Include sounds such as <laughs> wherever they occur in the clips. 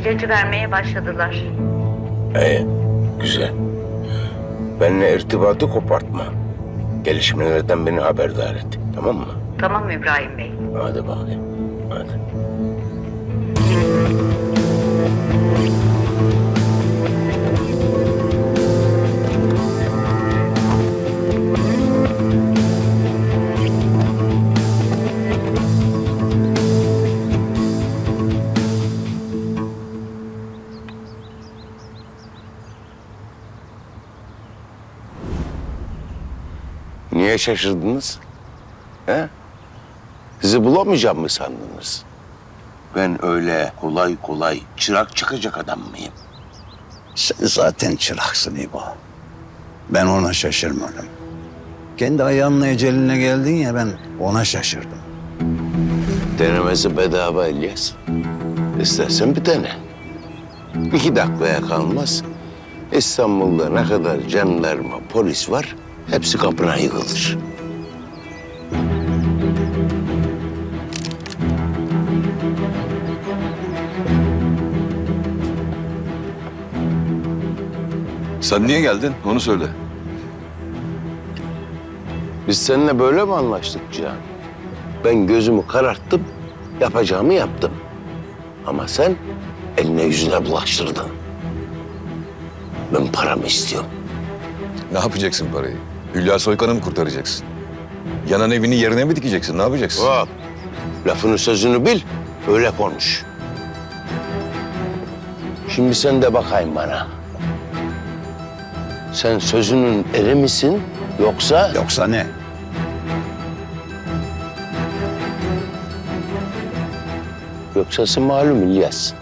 İlacı vermeye başladılar. İyi, güzel. Benimle irtibatı kopartma. Gelişmelerden beni haberdar et. Tamam mı? Tamam İbrahim Bey. Hadi bakayım. Hadi. <laughs> Niye şaşırdınız? He? Sizi bulamayacağım mı sandınız? Ben öyle kolay kolay çırak çıkacak adam mıyım? Sen zaten çıraksın İbo. Ben ona şaşırmadım. Kendi ayağınla eceline geldin ya ben ona şaşırdım. Denemesi bedava İlyas. İstersen bir dene. İki dakikaya kalmaz. İstanbul'da ne kadar jandarma, polis var hepsi kapına yığılır. Sen niye geldin? Onu söyle. Biz seninle böyle mi anlaştık Cihan? Ben gözümü kararttım, yapacağımı yaptım. Ama sen eline yüzüne bulaştırdın. Ben paramı istiyorum. Ne yapacaksın parayı? Hülya Soykan'ı mı kurtaracaksın? Yanan evini yerine mi dikeceksin? Ne yapacaksın? Hop. Lafını sözünü bil, öyle konuş. Şimdi sen de bakayım bana. Sen sözünün eri misin yoksa... Yoksa ne? Yoksası malum İlyas.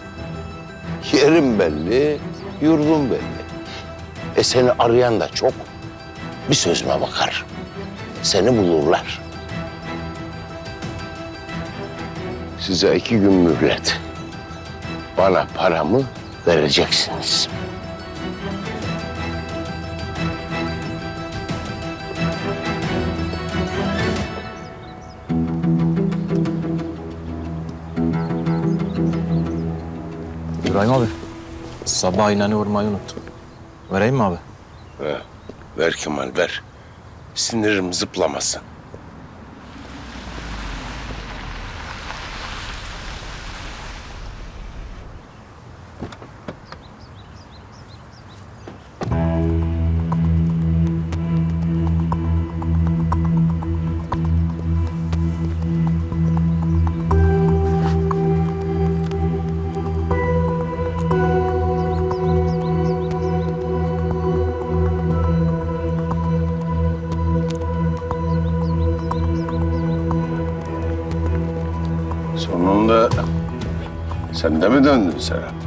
Yerim belli, yurdum belli. E seni arayan da çok. Bir sözüme bakar. Seni bulurlar. Size iki gün mühlet. Bana paramı vereceksiniz. İbrahim abi. Sabah inanı vurmayı unuttum. Vereyim mi abi? Ver, ver Kemal ver. Sinirim zıplamasın. Sen de mi döndün Serap?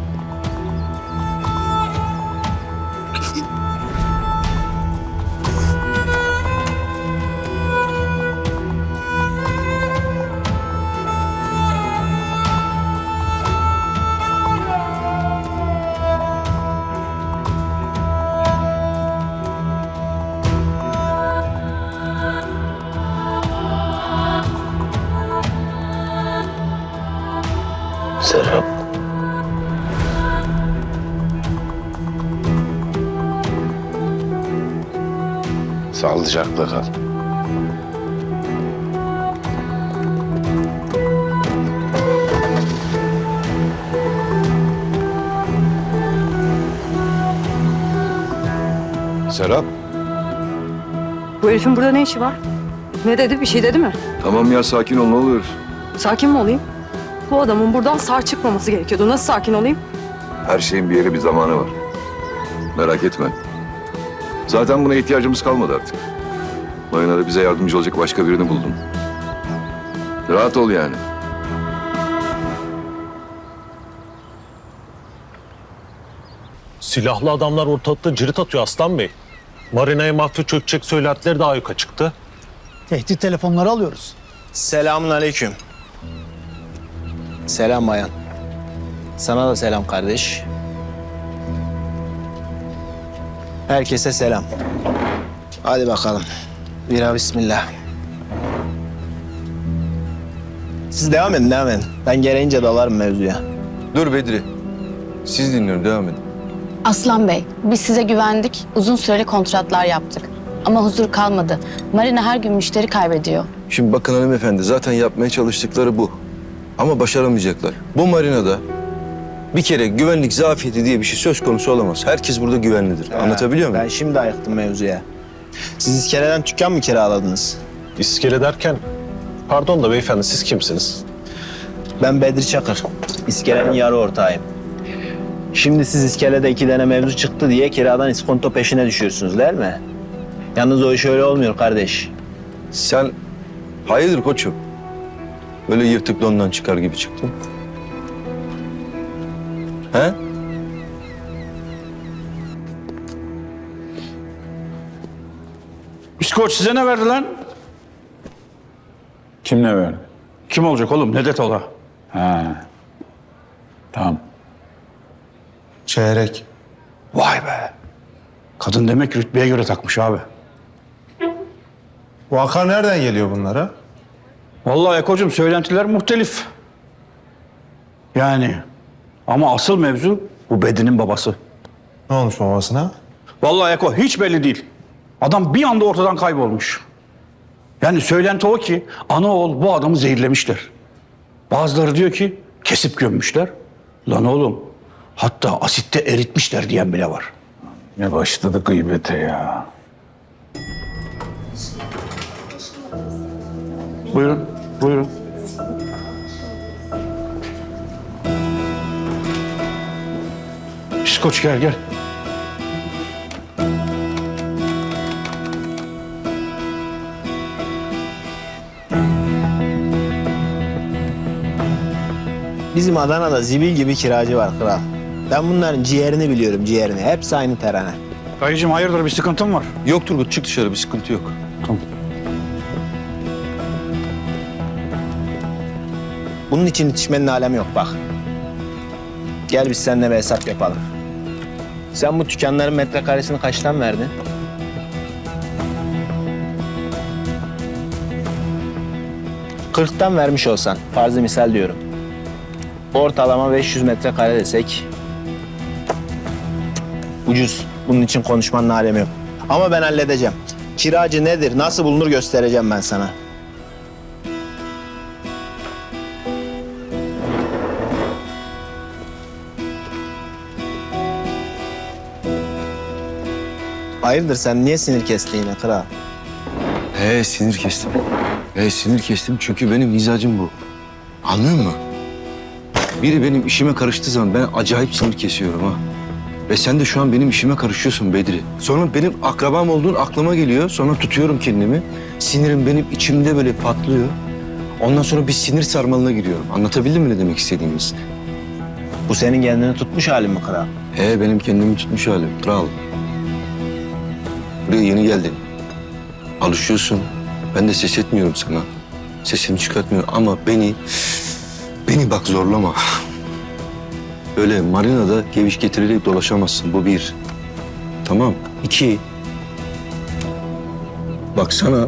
Sağlıcakla kal. Serap. Bu herifin burada ne işi var? Ne dedi? Bir şey dedi mi? Tamam ya sakin ol ne oluyor? Sakin mi olayım? Bu adamın buradan sağ çıkmaması gerekiyordu. Nasıl sakin olayım? Her şeyin bir yeri bir zamanı var. Merak etme. Zaten buna ihtiyacımız kalmadı artık. Marina'da bize yardımcı olacak başka birini buldum. Rahat ol yani. Silahlı adamlar ortalıkta cirit atıyor Aslan Bey. Marina'ya mafya çökecek söylentileri de ayyuka çıktı. Tehdit telefonları alıyoruz. Selamun aleyküm. Selam bayan. Sana da selam kardeş. Herkese selam. Hadi bakalım. Bira bismillah. Siz devam edin, devam edin. Ben gereğince dalarım mevzuya. Dur Bedri. Siz dinliyorum, devam edin. Aslan Bey, biz size güvendik, uzun süreli kontratlar yaptık. Ama huzur kalmadı. Marina her gün müşteri kaybediyor. Şimdi bakın hanımefendi, zaten yapmaya çalıştıkları bu. Ama başaramayacaklar. Bu marinada bir kere güvenlik zafiyeti diye bir şey söz konusu olamaz. Herkes burada güvenlidir. Anlatabiliyor muyum? Ben şimdi ayıktım mevzuya. Siz iskeleden dükkan mı kiraladınız? İskele derken... Pardon da beyefendi siz kimsiniz? Ben Bedri Çakır. İskelenin yarı ortağıyım. Şimdi siz iskelede iki tane mevzu çıktı diye kiradan iskonto peşine düşüyorsunuz değil mi? Yalnız o iş öyle olmuyor kardeş. Sen hayırdır koçum? Böyle yırtık dondan çıkar gibi çıktın. He? Psikoç size ne verdi lan? Kim ne verdi? Kim olacak oğlum? Nedet ola. Ha. Tamam. Çeyrek. Vay be. Kadın demek rütbeye göre takmış abi. Vaka nereden geliyor bunlara? Vallahi Eko'cum söylentiler muhtelif. Yani ama asıl mevzu bu Bedri'nin babası. Ne olmuş babasına? Vallahi Eko hiç belli değil. Adam bir anda ortadan kaybolmuş. Yani söylenti o ki ana oğul bu adamı zehirlemişler. Bazıları diyor ki kesip gömmüşler. Lan oğlum hatta asitte eritmişler diyen bile var. Ne başladı gıybete ya. Buyurun, buyurun. Psikoç gel gel. Bizim Adana'da zibil gibi kiracı var kral. Ben bunların ciğerini biliyorum ciğerini. Hepsi aynı terane. Dayıcığım hayırdır bir sıkıntın var? Yok Turgut çık dışarı bir sıkıntı yok. Bunun için itişmenin alemi yok bak. Gel biz seninle bir hesap yapalım. Sen bu dükkanların metrekaresini kaçtan verdin? Kırktan vermiş olsan, farzı misal diyorum. Ortalama 500 metrekare desek... Ucuz. Bunun için konuşmanın alemi yok. Ama ben halledeceğim. Kiracı nedir, nasıl bulunur göstereceğim ben sana. Hayırdır sen niye sinir kestin yine kral? He sinir kestim. He sinir kestim çünkü benim mizacım bu. Anlıyor musun? Biri benim işime karıştığı zaman ben acayip sinir kesiyorum ha. Ve sen de şu an benim işime karışıyorsun Bedri. Sonra benim akrabam olduğun aklıma geliyor. Sonra tutuyorum kendimi. Sinirim benim içimde böyle patlıyor. Ondan sonra bir sinir sarmalına giriyorum. Anlatabildim mi ne demek istediğimiz? Bu senin kendini tutmuş halin mi kral? He benim kendimi tutmuş halim. Kral. Buraya yeni geldin. Alışıyorsun. Ben de ses etmiyorum sana. Sesimi çıkartmıyorum ama beni... Beni bak zorlama. Böyle marinada geviş getirerek dolaşamazsın. Bu bir. Tamam. İki. Bak sana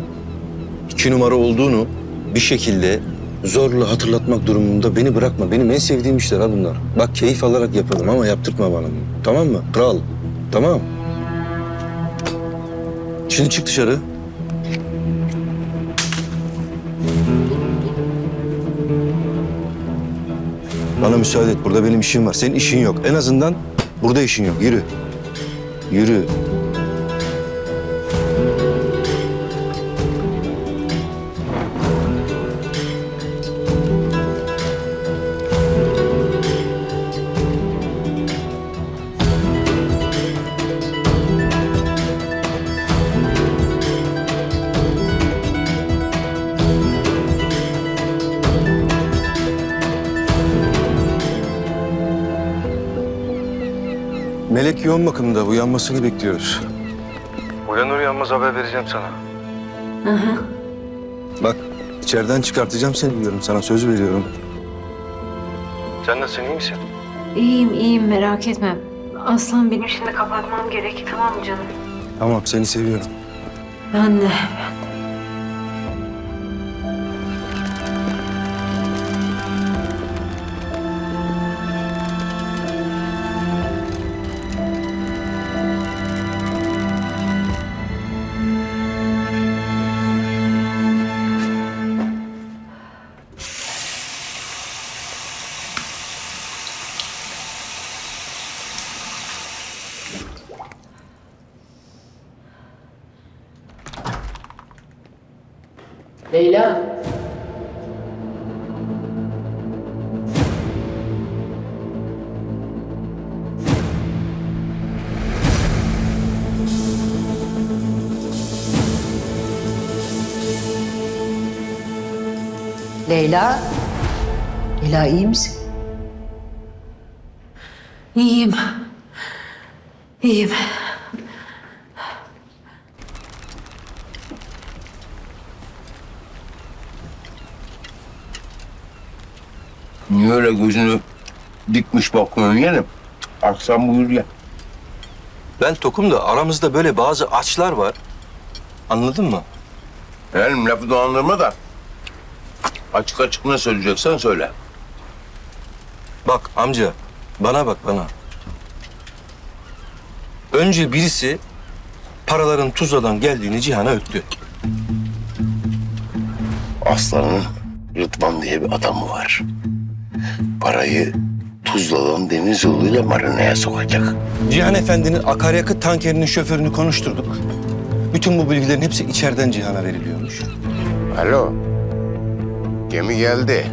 iki numara olduğunu bir şekilde zorla hatırlatmak durumunda beni bırakma. Benim en sevdiğim işler ha bunlar. Bak keyif alarak yaparım ama yaptırtma bana bunu. Tamam mı? Kral. Tamam. Şimdi çık dışarı. Bana müsaade et. Burada benim işim var. Senin işin yok. En azından burada işin yok. Yürü. Yürü. Yoğun bakımda. Uyanmasını bekliyoruz. Uyanır uyanmaz haber vereceğim sana. Bak içeriden çıkartacağım seni diyorum sana. Söz veriyorum. Sen nasılsın iyi misin? İyiyim iyiyim merak etme. Aslan benim şimdi kapatmam gerek tamam mı canım? Tamam seni seviyorum. Ben de. Leyla. Leyla. Leyla iyi misin? İyiyim. İyiyim. Niye öyle gözünü dikmiş bakıyorsun yeğenim? Akşam buyur ya. Ben tokum da aramızda böyle bazı açlar var. Anladın mı? Yeğenim lafı dolandırma da. Açık açık ne söyleyeceksen söyle. Bak amca, bana bak bana. Önce birisi paraların Tuzla'dan geldiğini Cihan'a öttü. Aslan'ın Rıdvan diye bir adamı var. Parayı Tuzla'dan deniz yoluyla marinaya sokacak. Cihan Efendi'nin akaryakıt tankerinin şoförünü konuşturduk. Bütün bu bilgilerin hepsi içeriden Cihan'a veriliyormuş. Alo. Gemi geldi.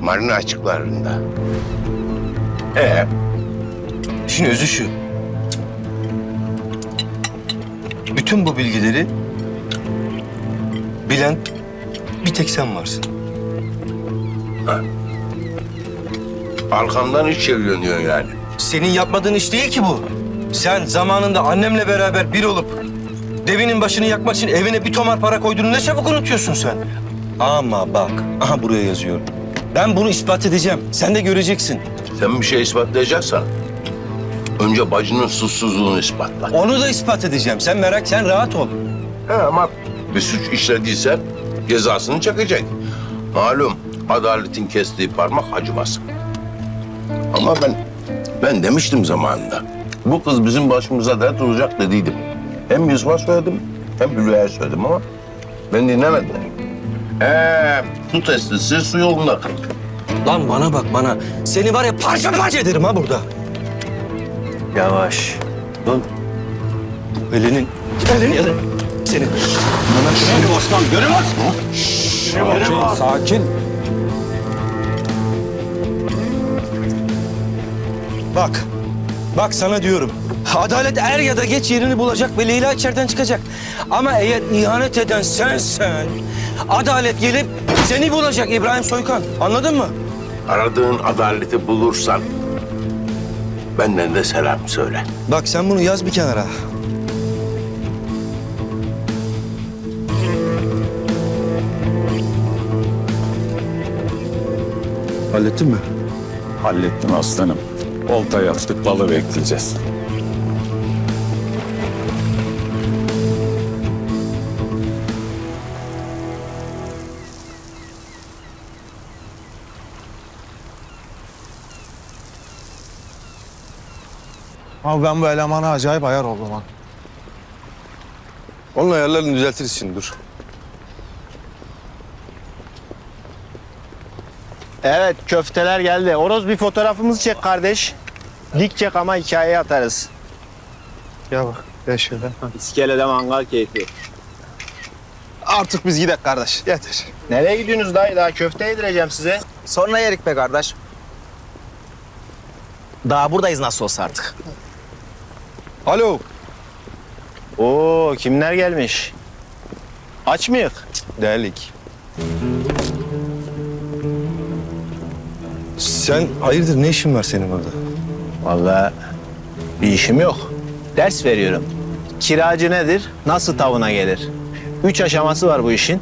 Marina açıklarında. Ee, İşin özü şu. Bütün bu bilgileri bilen bir tek sen varsın. arkamdan iş çeviriyorsun yani. Senin yapmadığın iş değil ki bu. Sen zamanında annemle beraber bir olup devinin başını yakmak için evine bir tomar para koyduğunu ne çabuk unutuyorsun sen. Ama bak, aha buraya yazıyorum. Ben bunu ispat edeceğim. Sen de göreceksin. Sen bir şey ispatlayacaksan önce bacının suçsuzluğunu ispatla. Onu da ispat edeceğim. Sen merak, sen rahat ol. He ama bir suç işlediysen cezasını çekecek. Malum adaletin kestiği parmak acımaz. Ama ben ben demiştim zamanında. Bu kız bizim başımıza dert olacak dediydim. Hem Yusuf'a söyledim hem Hülya'ya söyledim ama ben dinlemedim. Ee, su testisi su yolunda kaldı. Lan bana bak bana. Seni var ya parça parça ederim ha burada. Yavaş. Lan. Elinin. Elini. Seni. Sakin. Bak. Bak sana diyorum. Adalet er ya da geç yerini bulacak ve Leyla içeriden çıkacak. Ama eğer ihanet eden sensen... ...adalet gelip seni bulacak İbrahim Soykan. Anladın mı? Aradığın adaleti bulursan benden de selam söyle. Bak sen bunu yaz bir kenara. Hallettin mi? Hallettim aslanım. Olta yaptık, balı bekleyeceğiz. Abi ben bu elemana acayip ayar oldum ha. Onun ayarlarını düzeltiriz şimdi dur. Evet köfteler geldi. Oroz bir fotoğrafımızı çek kardeş. Dik çek ama hikayeye atarız. Ya bak şöyle. İskelede mangal keyfi. Artık biz gidelim kardeş. Yeter. Nereye gidiyorsunuz dayı? Daha köfte yedireceğim size. Sonra yerik be kardeş. Daha buradayız nasıl olsa artık. Alo. Oo kimler gelmiş? Aç mıyık? Delik. Sen hayırdır ne işin var senin burada? Vallahi bir işim yok. Ders veriyorum. Kiracı nedir? Nasıl tavına gelir? Üç aşaması var bu işin.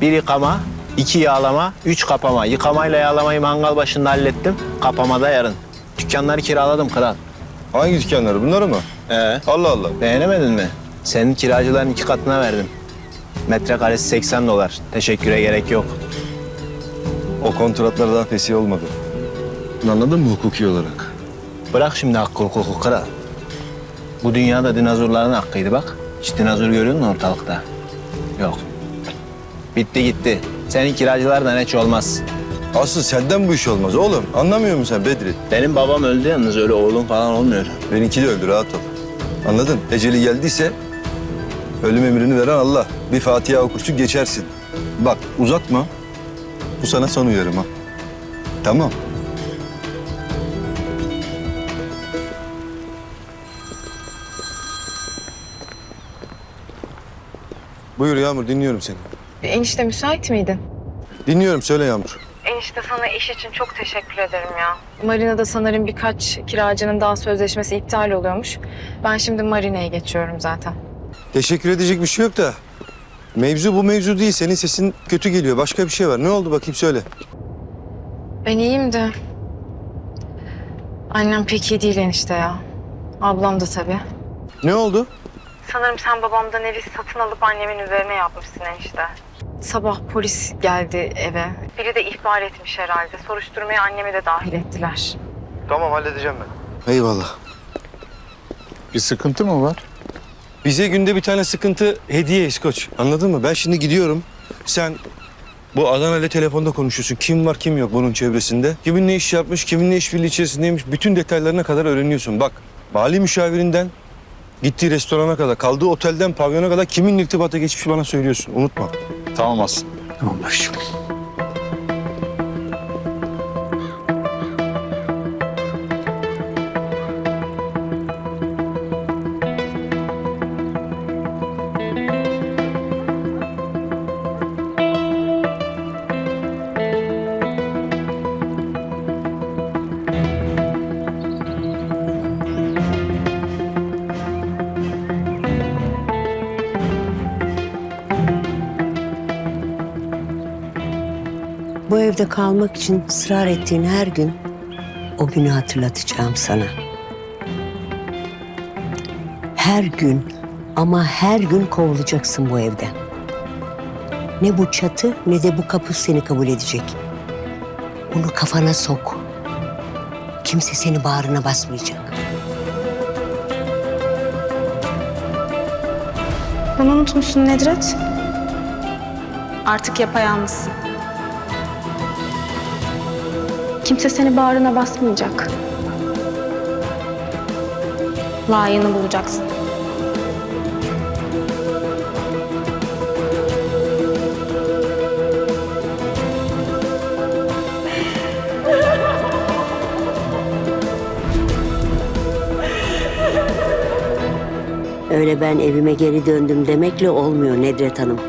Bir yıkama, iki yağlama, üç kapama. Yıkamayla yağlamayı mangal başında hallettim. Kapamada yarın. Dükkanları kiraladım kral. Hangi dükkanları bunları mı? Ee, Allah Allah. beğenemedin mi? Senin kiracıların iki katına verdim. Metrekaresi 80 dolar. Teşekküre gerek yok. O kontratlardan fesih olmadı. Anladın mı hukuki olarak? Bırak şimdi hakkı hukuku kral. Bu dünyada dinozorların hakkıydı bak. Hiç dinozor görüyor musun ortalıkta? Yok. Bitti gitti. Senin kiracılardan hiç olmaz. Asıl senden bu iş olmaz oğlum. Anlamıyor musun sen Bedri? Benim babam öldü yalnız öyle oğlum falan olmuyor. Benimki de öldü rahat ol. Anladın? Eceli geldiyse ölüm emrini veren Allah. Bir Fatiha okursun geçersin. Bak uzatma. Bu sana son uyarım ha. Tamam. Buyur Yağmur dinliyorum seni. Enişte müsait miydin? Dinliyorum söyle Yağmur. Enişte sana iş için çok teşekkür ederim ya. Marina'da sanırım birkaç kiracının daha sözleşmesi iptal oluyormuş. Ben şimdi Marina'ya geçiyorum zaten. Teşekkür edecek bir şey yok da. Mevzu bu mevzu değil. Senin sesin kötü geliyor. Başka bir şey var. Ne oldu bakayım söyle. Ben iyiyim de... Annem pek iyi değil enişte ya. Ablam da tabii. Ne oldu? Sanırım sen babamdan evi satın alıp annemin üzerine yapmışsın enişte. Sabah polis geldi eve. Biri de ihbar etmiş herhalde. Soruşturmaya annemi de dahil ettiler. Tamam halledeceğim ben. Eyvallah. Bir sıkıntı mı var? Bize günde bir tane sıkıntı hediye İskoç. Anladın mı? Ben şimdi gidiyorum. Sen bu Adana ile telefonda konuşuyorsun. Kim var kim yok bunun çevresinde. Kimin ne iş yapmış, kimin ne işbirliği içerisindeymiş. Bütün detaylarına kadar öğreniyorsun. Bak mali müşavirinden gittiği restorana kadar, kaldığı otelden pavyona kadar kimin irtibata geçmiş bana söylüyorsun. Unutma. Tamam Aslan. Tamam başım. Kalmak için ısrar ettiğin her gün o günü hatırlatacağım sana. Her gün ama her gün kovulacaksın bu evden. Ne bu çatı ne de bu kapı seni kabul edecek. Bunu kafana sok. Kimse seni bağrına basmayacak. Bunu unutmuşsun Nedret. Artık yapayalnızsın. Kimse seni bağrına basmayacak. Layığını bulacaksın. Öyle ben evime geri döndüm demekle olmuyor Nedret Hanım.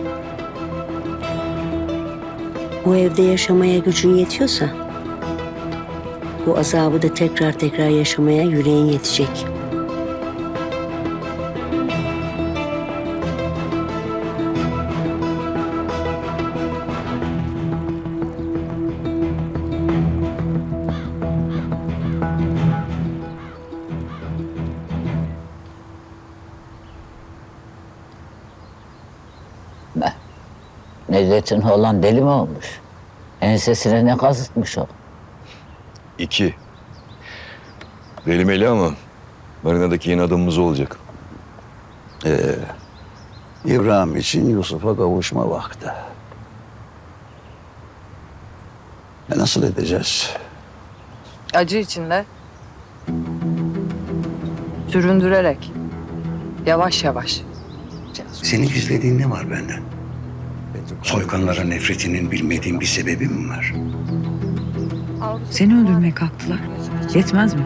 Bu evde yaşamaya gücün yetiyorsa bu azabı da tekrar tekrar yaşamaya yüreğin yetecek. Nedret'in oğlan deli mi olmuş? Ensesine ne kazıtmış o? İki. Delimeli ama marinadaki yeni adamımız olacak. Ee, İbrahim için Yusuf'a kavuşma vakti. E nasıl edeceğiz? Acı içinde. Süründürerek. Yavaş yavaş. Senin gizlediğin ne var benden? Soykanlara nefretinin bilmediğim bir sebebi mi var? Seni öldürmeye kalktılar. Yetmez mi?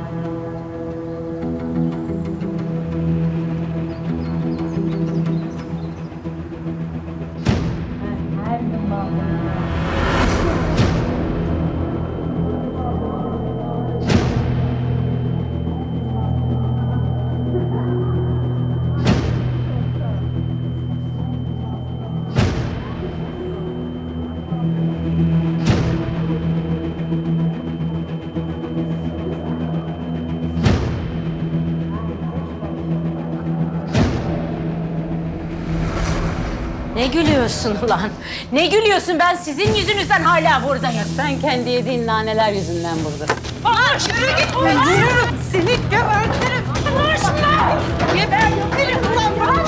Gülüyorsun ulan? Ne gülüyorsun? Ben sizin yüzünüzden hala buradayım. Sen kendi yediğin naneler yüzünden burada. Aa, yürü git Öldürürüm seni, gebertirim. Konuşma! Gebertirim ulan bırak!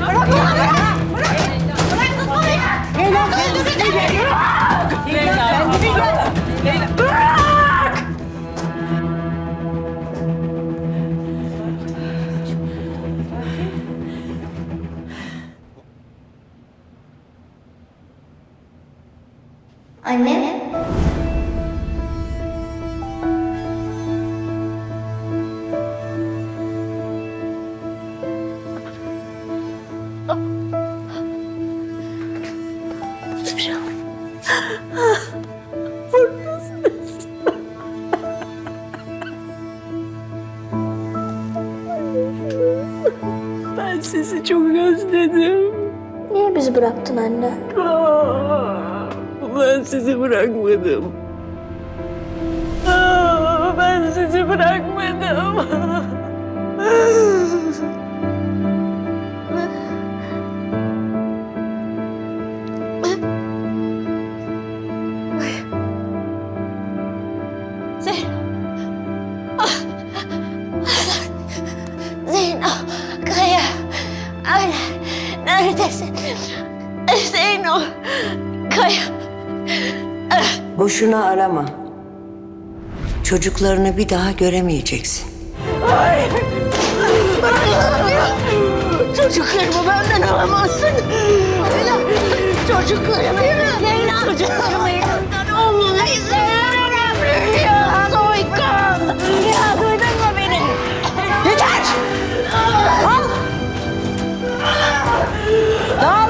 Bırak ulan! Bırak! Ben sizi çok özledim. Niye bizi bıraktın anne? Ben sizi bırakmadım. Aa, Ben sizi bırakmadım. Boşuna arama. Çocuklarını bir daha göremeyeceksin. Hayır. Çocuklarımı benden alamazsın. Çocuklarımı, çocuklarımı yanımdan olmana izin veremem. Duydun mu beni? Yeter. Al. Dağılın.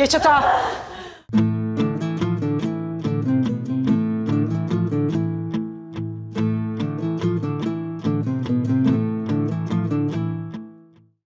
Geç. Hata.